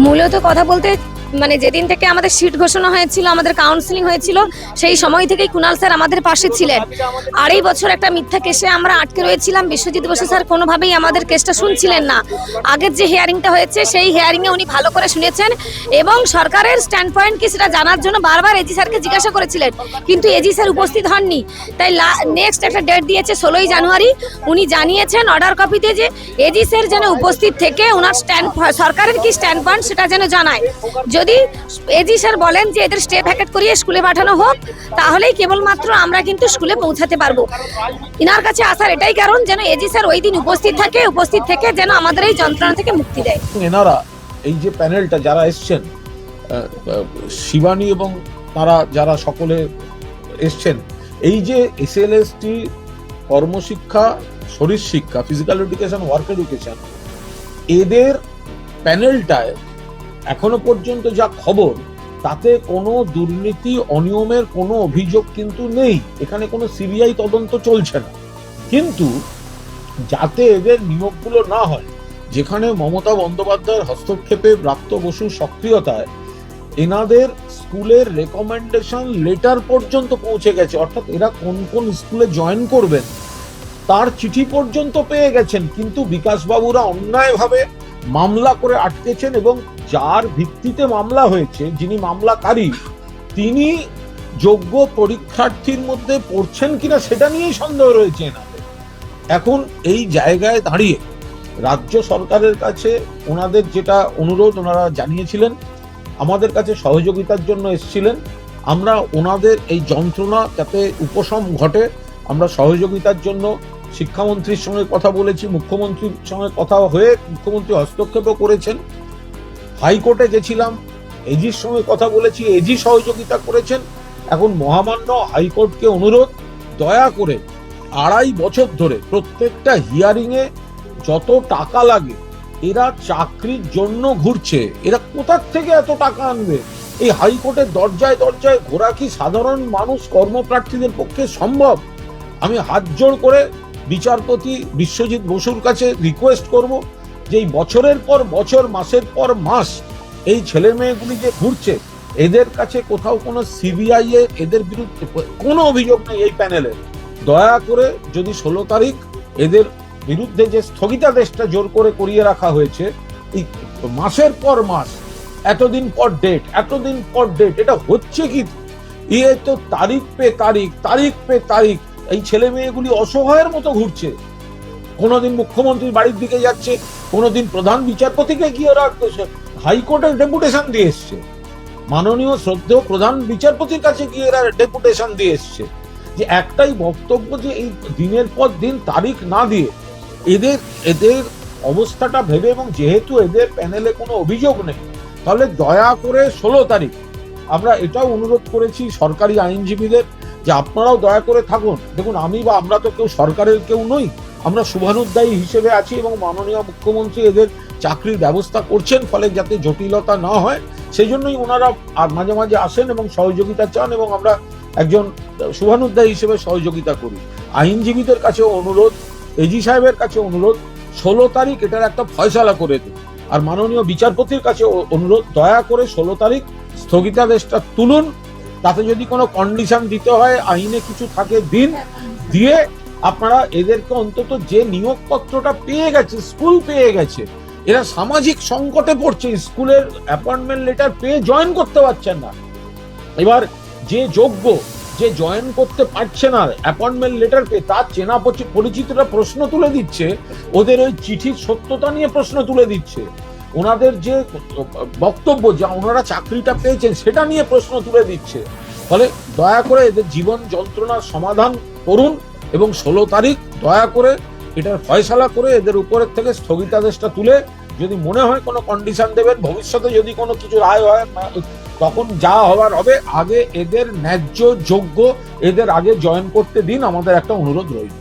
মূলত কথা বলতে মানে যেদিন থেকে আমাদের সিট ঘোষণা হয়েছিল, আমাদের কাউন্সিলিং হয়েছিল, সেই সময় থেকেই কুণাল স্যার আমাদের পাশে ছিলেন। আড়াই বছর একটা মিথ্যা কেসে আমরা আটকে রয়েছিলাম। বিশ্বজিৎ বসু স্যার কোনোভাবেই আমাদের কেসটা শুনছিলেন না। আগের যে হিয়ারিংটা হয়েছে, সেই হিয়ারিংয়ে উনি ভালো করে শুনেছেন এবং সরকারের স্ট্যান্ড পয়েন্ট কি সেটা জানার জন্য বারবার এজি স্যারকে জিজ্ঞাসা করেছিলেন। কিন্তু এজি স্যার উপস্থিত হননি। তাই নেক্সট একটা ডেট দিয়েছে ষোলোই জানুয়ারি। উনি জানিয়েছেন অর্ডার কপিতে যে এজি স্যার যেন উপস্থিত থেকে ওনার স্ট্যান্ড সরকারের কি স্ট্যান্ড পয়েন্ট সেটা যেন জানায়। যদি এজি স্যার বলেন যে এদের স্টে প্যাকেট করিয়ে স্কুলে পাঠানো হোক, তাহলেই কেবলমাত্র আমরা কিন্তু স্কুলে পৌঁছাতে পারব। ইনার কাছে আসার এটাই কারণ যেন এজি স্যার ওই দিন উপস্থিত থাকে, উপস্থিত থেকে যেন আমাদের এই যন্ত্রণা থেকে মুক্তি দেয়। এনারা এই যে প্যানেলটা যারা এসছেন শিবানী এবং তারা যারা সকলে এসছেন, এই যে এসএলএসটি কর্মশিক্ষা শরীর শিক্ষা ফিজিক্যাল এডুকেশন ওয়ার্ক এডুকেশন এদের প্যানেলটায় এখনও পর্যন্ত যা খবর, তাতে কোনো দুর্নীতি, অনিয়মের কোনো অভিযোগ কিন্তু নেই। এখানে কোনো সিবিআই তদন্ত চলছে না। কিন্তু যাতে এদের নিয়োগগুলো না হয়, যেখানে মমতা বন্দ্যোপাধ্যায়ের হস্তক্ষেপে প্রাপ্ত বসুর সক্রিয়তায় এনাদের স্কুলের রেকমেন্ডেশন লেটার পর্যন্ত পৌঁছে গেছে। অর্থাৎ এরা কোন কোন স্কুলে জয়েন করবেন, তার চিঠি পর্যন্ত পেয়ে গেছেন। কিন্তু বিকাশবাবুরা অন্যায়ভাবে মামলা করে আটকেছেন এবং যার ভিত্তিতে মামলা হয়েছে, যিনি মামলাকারী, তিনি যোগ্য পরীক্ষার্থীর মধ্যে পড়ছেন কিনা সেটা নিয়েই সন্দেহ রয়েছে এনাদের। এখন এই জায়গায় দাঁড়িয়ে রাজ্য সরকারের কাছে ওনাদের যেটা অনুরোধ, ওনারা জানিয়েছিলেন, আমাদের কাছে সহযোগিতার জন্য এসেছিলেন। আমরা ওনাদের এই যন্ত্রণা যাতে উপশম ঘটে, আমরা সহযোগিতার জন্য শিক্ষামন্ত্রীর সঙ্গে কথা বলেছি, মুখ্যমন্ত্রীর সঙ্গে কথা হয়ে মুখ্যমন্ত্রী হস্তক্ষেপও করেছেন। হাইকোর্টে গেছিলাম, এজির সঙ্গে কথা বলেছি, এজি সহযোগিতা করেছেন। এখন মহামান্য হাইকোর্টকে অনুরোধ, দয়া করে আড়াই বছর ধরে প্রত্যেকটা হিয়ারিংয়ে যত টাকা লাগে, এরা চাকরির জন্য ঘুরছে। এরা কোথার থেকে এত টাকা আনবে? এই হাইকোর্টের দরজায় দরজায় ঘোরা কি সাধারণ মানুষ কর্মপ্রার্থীদের পক্ষে সম্ভব? আমি হাত জোড় করে বিচারপতি বিশ্বজিৎ বসুর কাছে রিকোয়েস্ট করব যে এই বছরের পর বছর, মাসের পর মাস এই ছেলে মেয়েগুলি যে ঘুরছে। এদের কাছে কোথাও কোনো সিবিআই এ এদের বিরুদ্ধে কোনো অভিযোগ নেই এই প্যানেলে দয়া করে যদি ষোলো তারিখ এদের বিরুদ্ধে যে স্থগিতাদেশটা জোর করে করিয়ে রাখা হয়েছে, এই মাসের পর মাস, এতদিন পর ডেট এতদিন পর ডেট এটা হচ্ছে কি? ইয়ে তো তারিখ পে তারিখ তারিখ পে তারিখ এই ছেলে মেয়েগুলি অসহায়ের মতো ঘুরছে। কোনোদিন মুখ্যমন্ত্রীর বাড়ির দিকে যাচ্ছে, কোনোদিন প্রধান বিচারপতিকে গিয়ে ওরা হাইকোর্টের ডেপুটেশন দিয়ে এসছে। মাননীয় শ্রদ্ধেয় প্রধান বিচারপতির কাছে গিয়ে এরা ডেপুটেশন দিয়ে এসছে যে একটাই বক্তব্য যে এই দিনের পর দিন তারিখ না দিয়ে এদের এদের অবস্থাটা ভেবে এবং যেহেতু এদের প্যানেলে কোনো অভিযোগ নেই, তাহলে দয়া করে ষোলো তারিখ। আমরা এটাও অনুরোধ করেছি সরকারি আইনজীবীদের যে আপনারাও দয়া করে থাকুন। দেখুন, আমি বা আমরা তো কেউ সরকারের কেউ নই। আমরা শুভানুদ্দায়ী হিসেবে আছি এবং মাননীয় মুখ্যমন্ত্রী এদের চাকরির ব্যবস্থা করছেন ফলে যাতে জটিলতা না হয়। সেই জন্যই ওনারা মাঝে মাঝে আসেন এবং সহযোগিতা চান এবং আমরা একজন শুভানুদ্দায়ী হিসেবে সহযোগিতা করি। আইনজীবীদের কাছেও অনুরোধ এজি সাহেবের কাছে অনুরোধ, ষোলো তারিখ এটার একটা ফয়সালা করে দিন। আর মাননীয় বিচারপতির কাছে অনুরোধ, দয়া করে ষোলো তারিখ স্থগিতাদেশটা তুলুন। তাতে যদি কোনো কন্ডিশন দিতে হয়, আইনে কিছু থাকে, দিন দিয়ে আপনারা এদেরকে অন্তত যে নিয়োগপত্রটা পেয়ে গেছে, স্কুল পেয়ে গেছে, এরা সামাজিক সংকটে পড়ছে, স্কুলের অ্যাপয়েন্টমেন্ট লেটার পেয়ে জয়েন করতে পারছেন না। এবার যে যোগ্য, যে জয়েন করতে পারছে না অ্যাপয়েন্টমেন্ট লেটার পেয়ে, তার চেনা পরি- পরিচিতরা প্রশ্ন তুলে দিচ্ছে, ওদের ওই চিঠির সত্যতা নিয়ে প্রশ্ন তুলে দিচ্ছে। ওনাদের যে বক্তব্য, যা ওনারা চাকরিটা পেয়েছেন, সেটা নিয়ে প্রশ্ন তুলে দিচ্ছে। ফলে দয়া করে এদের জীবন যন্ত্রণার সমাধান করুন এবং ষোলো তারিখ দয়া করে এটার ফয়সালা করে এদের উপরের থেকে স্থগিতাদেশটা তুলে যদি মনে হয় কোনো কন্ডিশন দেবেন, ভবিষ্যতে যদি কোনো কিছু রায় হয় তখন যা হওয়ার হবে, আগে এদের ন্যায্য যোগ্য এদের আগে জয়েন করতে দিন, আমাদের একটা অনুরোধ রইল।